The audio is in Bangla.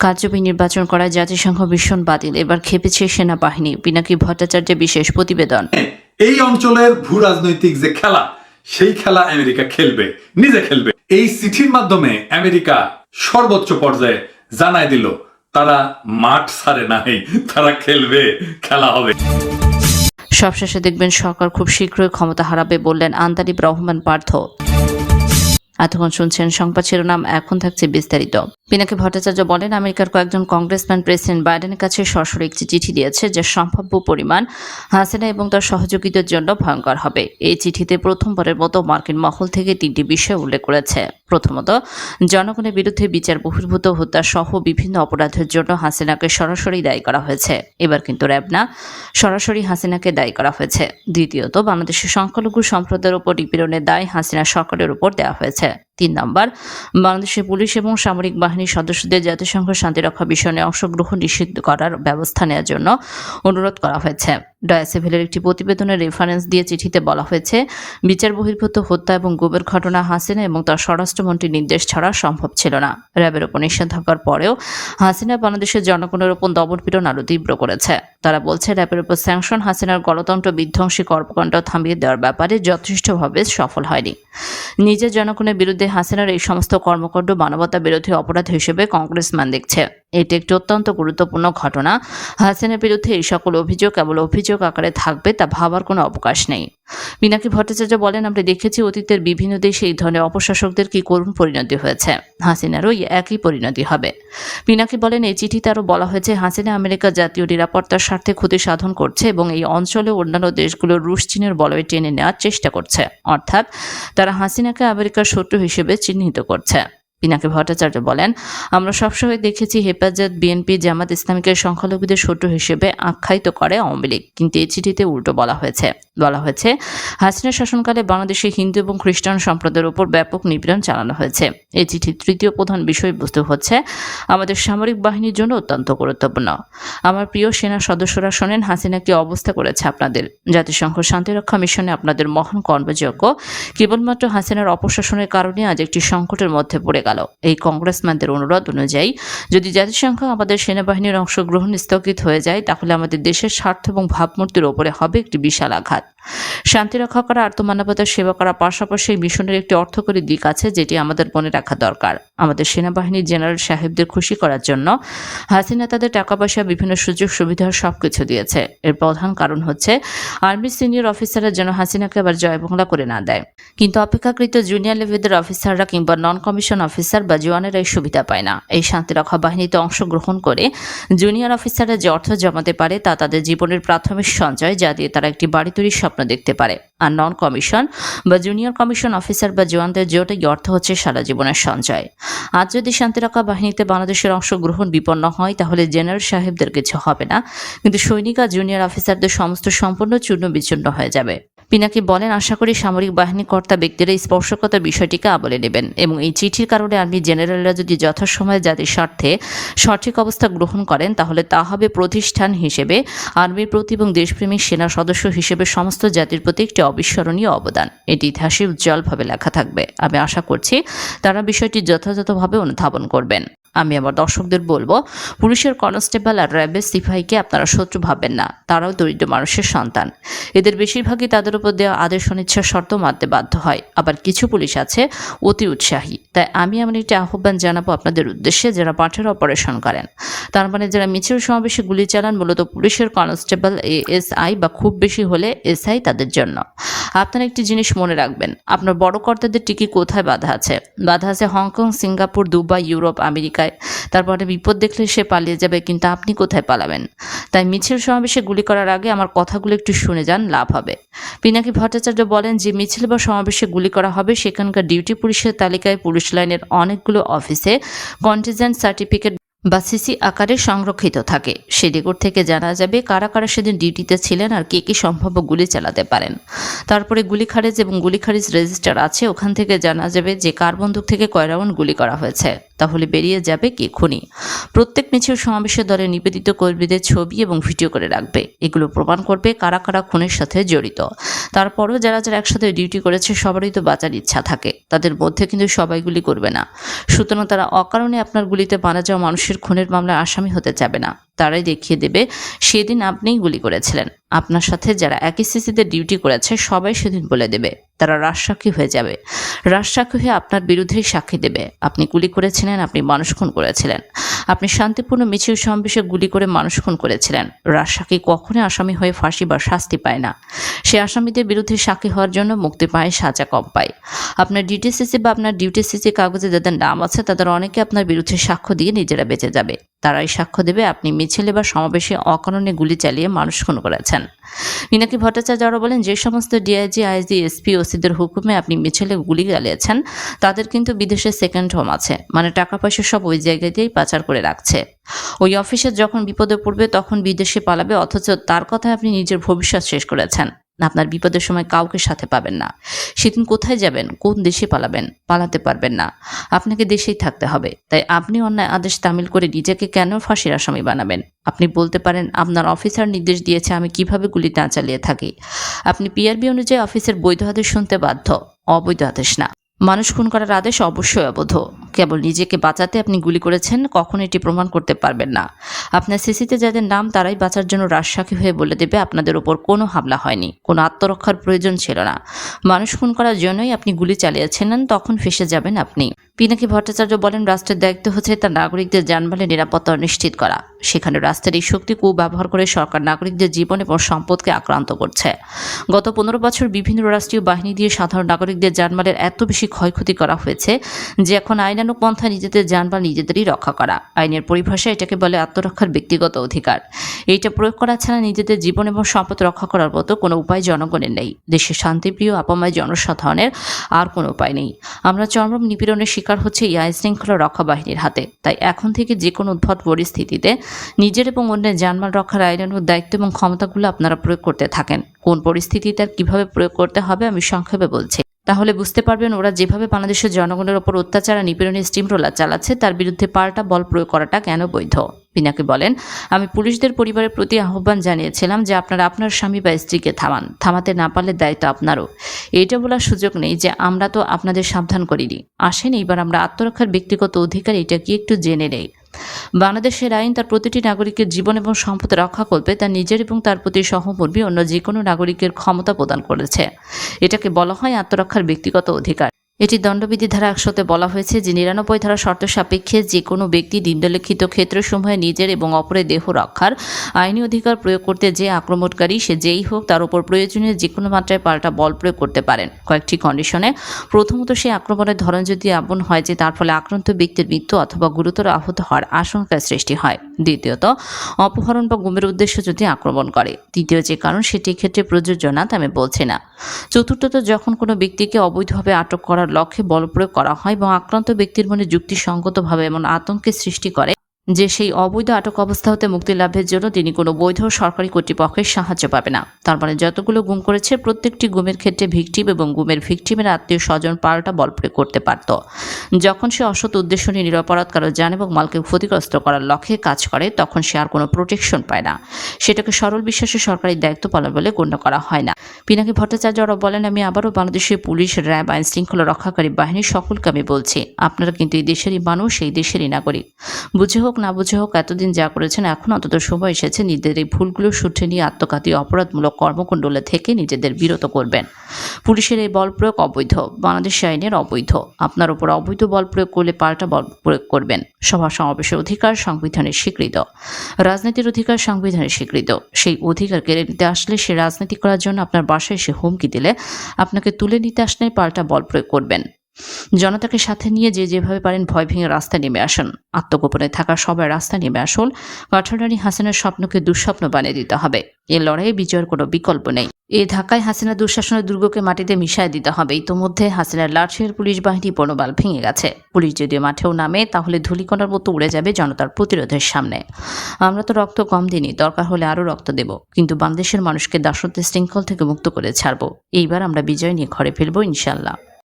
কারচুপি নির্বাচন করায় জাতিসংঘ ভীষণ বাতিল। এবার খেপেছে সেনাবাহিনী। পিনাকি ভট্টাচার্যের বিশেষ প্রতিবেদন। এই অঞ্চলের ভূ রাজনৈতিক যে খেলা সেই খেলা আমেরিকা খেলবে নিজে খেলবে। এই চিঠির মাধ্যমে আমেরিকা সর্বোচ্চ পর্যায়ে জানায় দিল তারা মাঠ ছাড়ে নাই তারা খেলবে খেলা হবে। সবশেষে দেখবেন সরকার খুব শীঘ্রই ক্ষমতা হারাবে বললেন আন্দালিব রহমান পার্থ। এতক্ষণ শুনছেন সংবাদ শিরোনাম এখন থাকছে বিস্তারিত। পিনাকি ভট্টাচার্য বলেন, আমেরিকার কয়েকজন কংগ্রেসম্যান প্রেসিডেন্ট বাইডেনের কাছে সরাসরি একটি চিঠি দিয়েছে যে সম্ভাব্য পরিমাণ হাসিনা এবং তার সহযোগীদের জন্য ভয়ঙ্কর হবে। এই চিঠিতে প্রথমবারের মতো মার্কিন মহল থেকে তিনটি বিষয় উল্লেখ করেছে। প্রথমত, জনগণের বিরুদ্ধে বিচার বহির্ভূত হত্যা সহ বিভিন্ন অপরাধের জন্য হাসিনাকে সরাসরি দায়ী করা হয়েছে। এবার কিন্তু র্যাবনা, সরাসরি হাসিনাকে দায়ী করা হয়েছে। দ্বিতীয়ত, বাংলাদেশের সংখ্যালঘু সম্প্রদায়ের উপর নিপীড়নের দায় হাসিনা সরকারের উপর দেওয়া হয়েছে। তিন নম্বর, বাংলাদেশের পুলিশ এবং সামরিক বাহিনীর সদস্যদের জাতিসংঘ শান্তিরক্ষা মিশনে অংশগ্রহণ নিষিদ্ধ করার ব্যবস্থা নেওয়ার জন্য অনুরোধ করা হয়েছে। ডয়াসেভেলের একটি প্রতিবেদনের রেফারেন্স দিয়ে চিঠিতে বলা হয়েছে, বিচার বহির্ভূত হত্যা এবং গুবের ঘটনা হাসিনা এবং তার স্বরাষ্ট্রমন্ত্রীর নির্দেশ ছাড়া সম্ভব ছিল না। র্যাবের উপর নিষেধাজ্ঞার পরেও হাসিনা বাংলাদেশের জনগণের উপর দমনপীড়ন আরও তীব্র করেছে। তারা বলছে, র্যাবের উপর স্যাংশন হাসিনার গণতন্ত্র বিধ্বংসী কর্মকাণ্ড থামিয়ে দেওয়ার ব্যাপারে যথেষ্টভাবে সফল হয়নি। নিজের জনগণের বিরুদ্ধে হাসিনার এই সমস্ত কর্মকাণ্ড মানবতা বিরোধী অপরাধ হিসেবে কংগ্রেসম্যান দেখছে। এটি একটি অত্যন্ত গুরুত্বপূর্ণ ঘটনা। হাসিনার বিরুদ্ধে এই সকল অভিযোগ কেবল অভিযোগ আকারে থাকবে তা ভাবার কোনো অবকাশ নেই। মিনাকি ভট্টাচার্য বলেন, আমরা দেখেছি অতীতের বিভিন্ন দেশে এই ধরনের অপশাসকদের কি করুণ পরিণতি হয়েছে। হাসিনারও একই পরিণতি হবে। পিনাকি বলেন, এই চিঠিতে আরও বলা হয়েছে, হাসিনা আমেরিকা জাতীয় নিরাপত্তার স্বার্থে ক্ষতি সাধন করছে এবং এই অঞ্চলে অন্যান্য দেশগুলো রুশ চীনের বলয়ে টেনে নেওয়ার চেষ্টা করছে। অর্থাৎ তারা হাসিনাকে আমেরিকার শত্রু হিসেবে চিহ্নিত করছে। পিনাকি ভট্টাচার্য বলেন, আমরা সবসময় দেখেছি হেফাজত বিএনপি জামাত ইসলামীকে সংখ্যালঘুদের শত্রু হিসেবে আখ্যায়িত করে আওয়ামী লীগ। কিন্তু এই চিঠিতে উল্টো বলা হয়েছে। বলা হয়েছে হাসিনা শাসনকালে বাংলাদেশে হিন্দু এবং খ্রিস্টান সম্প্রদায়ের উপর ব্যাপক নিপীড়ন চালানো হয়েছে। এই চিঠির তৃতীয় প্রধান বিষয়বস্তু হচ্ছে, আমাদের সামরিক বাহিনীর জন্য অত্যন্ত গুরুত্বপূর্ণ। আমার প্রিয় সেনা সদস্যরা শোনেন, হাসিনা কি অবস্থা করেছে আপনাদের? জাতিসংঘ শান্তিরক্ষা মিশনে আপনাদের মহান কর্মযোগ্য। কেবলমাত্র হাসিনার অপশাসনের কারণে আজ একটি সংকটের মধ্যে পড়ে গেল। এই কংগ্রেসম্যানদের অনুরোধ অনুযায়ী যদি জাতিসংঘ আমাদের সেনাবাহিনীর অংশগ্রহণ স্থগিত হয়ে যায়, তাহলে আমাদের দেশের স্বার্থ এবং ভাবমূর্তির ওপরে হবে একটি বিশাল আঘাত। শান্তি রক্ষা করা আত্মমানবতার সেবা করার পাশাপাশি এই মিশনের একটি অর্থকরী দিক আছে, যেটি আমাদের মনে রাখা দরকার। আমাদের সেনাবাহিনীর জেনারেল সাহেবদের খুশি করার জন্য হাসিনা তাদের টাকা পয়সা বিভিন্ন সুযোগ সুবিধা সবকিছু দিয়েছে। এর প্রধান কারণ হচ্ছে আর্মি সিনিয়র অফিসাররা যেন হাসিনাকে আবার জয়বাংলা করে না দেয়। কিন্তু অপেক্ষাকৃত জুনিয়র লেভেলের অফিসাররা কিংবা নন কমিশন অফিসার বা জওয়ানেরা এই সুবিধা পায় না। এই শান্তিরক্ষা বাহিনীতে অংশগ্রহণ করে জুনিয়র অফিসাররা যে অর্থ জমাতে পারে তা তাদের জীবনের প্রাথমিক সঞ্চয় যা দিয়ে তারা একটি বাড়ি তৈরির স্বপ্ন দেখতে পারে। আর নন কমিশন বা জুনিয়র কমিশন অফিসার বা জওয়ানদের যেটাই অর্থ হচ্ছে সারা জীবনের সঞ্চয়। আজ যদি শান্তিরক্ষা বাহিনীতে বাংলাদেশের অংশগ্রহণ বিপন্ন হয়, তাহলে জেনারেল সাহেবদের কিছু হবে না। কিন্তু সৈনিক আর জুনিয়র অফিসারদের সমস্ত সম্পূর্ণ চূর্ণ বিচূর্ণ হয়ে যাবে। পিনাকি বলেন, আশা করি সামরিক বাহিনী কর্তা ব্যক্তিরা এই স্পর্শকতার বিষয়টিকে আবলে নেবেন এবং এই চিঠির কারণে আর্মি জেনারেলরা যদি যথাসময়ে জাতির স্বার্থে সঠিক অবস্থা গ্রহণ করেন, তাহলে তা হবে প্রতিষ্ঠান হিসেবে আর্মির প্রতি এবং দেশপ্রেমিক সেনা সদস্য হিসেবে সমস্ত জাতির প্রতি একটি অবিস্মরণীয় অবদান। এটি ইতিহাসে উজ্জ্বলভাবে লেখা থাকবে। আমি আশা করছি তারা বিষয়টি যথাযথভাবে অনুধাবন করবেন। আমি আমার দর্শকদের বলব, পুলিশের কনস্টেবল আর র্যাবের সিপাহীকে আপনারা শত্রু ভাবেন না, তারাও দরিদ্র মানুষের সন্তান। এদের বেশিরভাগই তাদের উপর দেওয়া আদেশ অনিচ্ছার শর্ত মানতে বাধ্য হয়। আবার কিছু পুলিশ আছে অতি উৎসাহী। তাই আমি এমন একটি আহ্বান জানাব আপনাদের উদ্দেশ্যে যারা পাঠের অপারেশন করেন। তার মানে যারা মিছিল সমাবেশে গুলি চালান, মূলত পুলিশের কনস্টেবল এএসআই বা খুব বেশি হলে এসআই তাদের জন্য। আপনারা একটি জিনিস মনে রাখবেন, আপনার বড় কর্তাদের টিকি কোথায় বাধা আছে? বাধা আছে হংকং, সিঙ্গাপুর, দুবাই, ইউরোপ, আমেরিকায়। তারপরে বিপদ দেখলে সে পালিয়ে যাবে, কিন্তু আপনি কোথায় পালাবেন? তাই মিছিল সমাবেশে গুলি করার আগে আমার কথাগুলো একটু শুনে যান, লাভ হবে। পিনাকি ভট্টাচার্য বলেন যে, মিছিল বা সমাবেশে গুলি করা হবে, সেখানকার ডিউটি পুলিশের তালিকায় পুলিশ লাইনের অনেকগুলো অফিসে কন্টিজেন্ট সার্টিফিকেট বা সিসি আকারে সংরক্ষিত থাকে। সে রেকর্ড থেকে জানা যাবে কারা কারা সেদিন ডিউটিতে ছিলেন আর কে কি সম্ভাব্য গুলি চালাতে পারেন। তারপরে গুলি খারিজ এবং গুলি খারিজ রেজিস্টার আছে। ওখান থেকে জানা যাবে যে কার বন্দুক থেকে কয় রাউন্ড গুলি করা হয়েছে। তাহলে বেরিয়ে যাবে কে? খুনি। প্রত্যেক মিছিল সমাবেশের দলে নিবেদিত কর্মীদের ছবি এবং ভিডিও করে রাখবে। এগুলো প্রমাণ করবে কারা কারা খুনের সাথে জড়িত। তারপরও যারা যারা একসাথে ডিউটি করেছে, সবারই তো বাঁচার ইচ্ছা থাকে। তাদের মধ্যে কিন্তু সবাই গুলি করবে না। সুতরাং তারা অকারণে আপনার গুলিতে মারা যাওয়া মানুষের খুনের মামলায় আসামি হতে যাবে না। তারাই দেখিয়ে দেবে, সেদিন আপনিই গুলি করেছিলেন। আপনার সাথে যারা একই সিসিতে ডিউটি করেছে, সবাই সেদিন বলে দেবে, তারা রাজসাক্ষী হয়ে যাবে। রাজসাক্ষী হয়ে আপনার বিরুদ্ধেই সাক্ষী দেবে। আপনি গুলি করেছিলেন, আপনি মানুষ খুন করেছিলেন। আপনি শান্তিপূর্ণ মিছিল সমাবেশে গুলি করে মানুষ খুন করেছিলেন। রাজসাক্ষী কখনোই আসামি হয়ে ফাঁসি বা শাস্তি পায় না। সে আসামিদের বিরুদ্ধে সাক্ষী হওয়ার জন্য মুক্তি পায় সাজা কম পায়। আপনার ডিটিসিসি বা আপনার ডিউটিসিসি কাগজে যাদের নাম আছে, তাদের অনেকে আপনার বিরুদ্ধে সাক্ষ্য দিয়ে নিজেরা বেঁচে যাবে। তারাই সাক্ষ্য দেবে আপনি মিছিলে বা সমাবেশে অকারণে গুলি চালিয়ে মানুষ খুন করেছেন। মিনাকি ভট্টাচার্য আরও বলেন, যে সমস্ত ডিআইজি আইজি এসপি ওসিদের হুকুমে আপনি মিছিলে গুলি চালিয়েছেন, তাদের কিন্তু বিদেশে সেকেন্ড হোম আছে। মানে টাকা পয়সা সব ওই জায়গায় দিয়েই পাচার করে রাখছে। ওই অফিসে যখন বিপদে পড়বে, তখন বিদেশে পালাবে, অথচ তার কথায় আপনি নিজের ভবিষ্যৎ শেষ করেছেন। আপনার বিপদের সময় কাউকে সাথে পাবেন না। সেদিন কোথায় যাবেন, কোন দেশে পালাবেন, পালাতে পারবেন না। আপনাকে দেশেই থাকতে হবে। তাই আপনি অন্যায় আদেশ তামিল করে নিজেকে কেন ফাঁসির আসামি বানাবেন? আপনি বলতে পারেন, আপনার অফিসার নির্দেশ দিয়েছে আমি কীভাবে গুলি না চালিয়ে থাকি। আপনি পিআরবি অনুযায়ী অফিসের বৈধ আদেশ শুনতে বাধ্য। অবৈধ আদেশ না। মানুষ খুন করার আদেশ অবশ্যই অবৈধ। কেবল নিজেকে বাঁচাতে আপনি গুলি করেছেন, কখন এটি প্রমাণ করতে পারবেন না। আপনার সিসিতে যাদের নাম, তারাই বাঁচার জন্য রাজসাক্ষী হয়ে বলে দেবে আপনাদের ওপর কোনো হামলা হয়নি, কোনো আত্মরক্ষার প্রয়োজন ছিল না। মানুষ খুন করার জন্যই আপনি গুলি চালিয়েছিলেন তখন ফেসে যাবেন আপনি। পিনাকি ভট্টাচার্য বলেন, রাষ্ট্রের দায়িত্ব হচ্ছে তার নাগরিকদের যানবাহনের নিরাপত্তা নিশ্চিত করা। সেখানে রাষ্ট্রের এই শক্তি কুব্যবহার করে সরকার নাগরিকদের জীবন এবং সম্পদকে আক্রান্ত করছে। গত পনেরো বছর বিভিন্ন রাষ্ট্রীয় বাহিনী দিয়ে সাধারণ নাগরিকদের যানবাহনের এত বেশি ক্ষয়ক্ষতি করা হয়েছে যে এখন আইনানুক পন্থা নিজেদের যানবাহন নিজেদেরই রক্ষা করা। আইনের পরিভাষায় এটাকে বলে আত্মরক্ষার ব্যক্তিগত অধিকার। এইটা প্রয়োগ করা ছাড়া নিজেদের জীবন এবং সম্পদ রক্ষা করার মতো কোনো উপায় জনগণের নেই। দেশের শান্তিপ্রিয়, আপামায় জনসাধারণের আর কোনো উপায় নেই। আমরা চরম নিপীড়নের শিকার হচ্ছে এই আইন শৃঙ্খলা রক্ষা বাহিনীর হাতে। তাই এখন থেকে যে কোনো উদ্ভট পরিস্থিতিতে নিজের এবং অন্যের জানমাল রক্ষার আইনানুগ দায়িত্ব এবং ক্ষমতাগুলো আপনারা প্রয়োগ করতে থাকেন। কোন পরিস্থিতিতে আর কীভাবে প্রয়োগ করতে হবে আমি সংক্ষেপে বলছি। তাহলে বুঝতে পারবেন ওরা যেভাবে বাংলাদেশের জনগণের ওপর অত্যাচার আর নিপীড়নের স্টিম রোলার চালাচ্ছে, তার বিরুদ্ধে পাল্টা বল প্রয়োগ করাটা কেন বৈধ? পিনাকে বলেন, আমি পুলিশদের পরিবারের প্রতি আহ্বান জানিয়েছিলাম যে আপনারা আপনার স্বামী বা স্ত্রীকে থামান, থামাতে না পারলে দায়িত্ব আপনারও। এটা বলার সুযোগ নেই যে আমরা তো আপনাদের সাবধান করিনি। আসেন এইবার আমরা আত্মরক্ষার ব্যক্তিগত অধিকার এটা কি একটু জেনে নেই। বাংলাদেশের আইন তার প্রতিটি নাগরিকের জীবন এবং সম্পদ রক্ষা করবে, তার নিজের এবং তার প্রতি সহমর্মী অন্য যে কোনো নাগরিকের ক্ষমতা প্রদান করেছে। এটাকে বলা হয় আত্মরক্ষার ব্যক্তিগত অধিকার। এটি দণ্ডবিধি ধারা একশোতে বলা হয়েছে যে নিরানব্বই ধারা শর্ত সাপেক্ষে যে কোনো ব্যক্তি নিম্নলিখিত ক্ষেত্রসমূহে নিজের এবং অপরের দেহ রক্ষার আইনি অধিকার প্রয়োগ করতে যে আক্রমণকারী, সে যেই হোক তার উপর প্রয়োজনীয় যে কোনো মাত্রায় পাল্টা বল প্রয়োগ করতে পারেন। কয়েকটি কন্ডিশনে, প্রথমত সেই আক্রমণের ধরন যদি এমন হয় যে তার ফলে আক্রান্ত ব্যক্তির মৃত্যু অথবা গুরুতর আহত হওয়ার আশঙ্কার সৃষ্টি হয়। দ্বিতীয়ত, অপহরণ বা গুমের উদ্দেশ্য যদি আক্রমণ করে। তৃতীয় যে কারণ, সেটি ক্ষেত্রে প্রযোজ্য না, তা আমি বলছি না। চতুর্থত, যখন কোনো ব্যক্তিকে অবৈধভাবে আটক করার লক্ষ্যে বল প্রয়োগ করা হয় এবং আক্রান্ত ব্যক্তির মনে যুক্তিসঙ্গতভাবে এমন আতঙ্কের সৃষ্টি করে। যে সেই অবৈধ আটক অবস্থা হতে মুক্তি লাভের জন্য তিনি কোনো বৈধ সরকারি কর্তৃপক্ষের সাহায্য পাবে না। তার মানে যতগুলো গুম করেছে, প্রত্যেকটি গুমের ক্ষেত্রে ভিকটিম এবং গুমের ভিকটিমের আত্মীয় স্বজন পাল্টা বল প্রয়োগ করতে পারত। যখন সে অসৎ উদ্দেশ্য নিয়ে নিরপরাধ কারও যান এবং মালকে ক্ষতিগ্রস্ত করার লক্ষ্যে কাজ করে, তখন সে আর কোনো প্রোটেকশন পায় না। সেটাকে সরল বিশ্বাসে সরকারি দায়িত্ব পালন বলে গণ্য করা হয় না। পিনাকি ভট্টাচার্য আরও বলেন, আমি আবারও বাংলাদেশের পুলিশ, র্যাব, আইন শৃঙ্খলা রক্ষাকারী বাহিনীর সকলকে আমি বলছি, আপনারা কিন্তু এই দেশেরই মানুষ, এই দেশেরই নাগরিক। বুঝে হোক না বুঝে হোক, এতদিন যা করেছেন, এখন অন্তত সময় এসেছে নিজেদের এই ভুলগুলো শুধরে নিয়ে আত্মঘাতী অপরাধমূলক কর্মকুণ্ডলে থেকে নিজেদের বিরত করবেন। পুলিশের এই বল প্রয়োগ অবৈধ, বাংলাদেশ আইনের অবৈধ। আপনার উপর অবৈধ বল প্রয়োগ করলে পাল্টা বল প্রয়োগ করবেন। সভা সমাবেশের অধিকার সংবিধানের স্বীকৃত। রাজনীতির অধিকার সংবিধানের স্বীকৃত। সেই অধিকার কেড়ে নিতে আসলে সে রাজনীতি করার জন্য আপনার বাসায় এসে হুমকি দিলে আপনাকে তুলে নিতে আসলে পাল্টা বল প্রয়োগ করবেন। জনতাকে সাথে নিয়ে যে যেভাবে পারেন ভয় ভেঙে রাস্তায় নেমে আসুন। আত্মগোপনে থাকা সবাই রাস্তায় নেমে আসুন। কাঠারানি হাসিনার স্বপ্নকে দুঃস্বপ্ন বানিয়ে দিতে হবে। এ লড়াইয়ে বিজয়ের কোনো বিকল্প নেই। এ ধাক্কায় হাসিনা দুঃশাসনের দুর্গকে মাটিতে মিশায় দিতে হবে। ইতোমধ্যে হাসিনার লাঠিয়ার পুলিশ বাহিনী বনবাল ভেঙে গেছে। পুলিশ যদিও মাঠেও নামে, তাহলে ধুলিকণার মতো উড়ে যাবে জনতার প্রতিরোধের সামনে। আমরা তো রক্ত কম দিনই দরকার হলে আরও রক্ত দেব। কিন্তু বাংলাদেশের মানুষকে দাসত্বের শৃঙ্খল থেকে মুক্ত করে ছাড়বো। এইবার আমরা বিজয় নিয়ে ঘরে ফিরবো ইনশাল্লাহ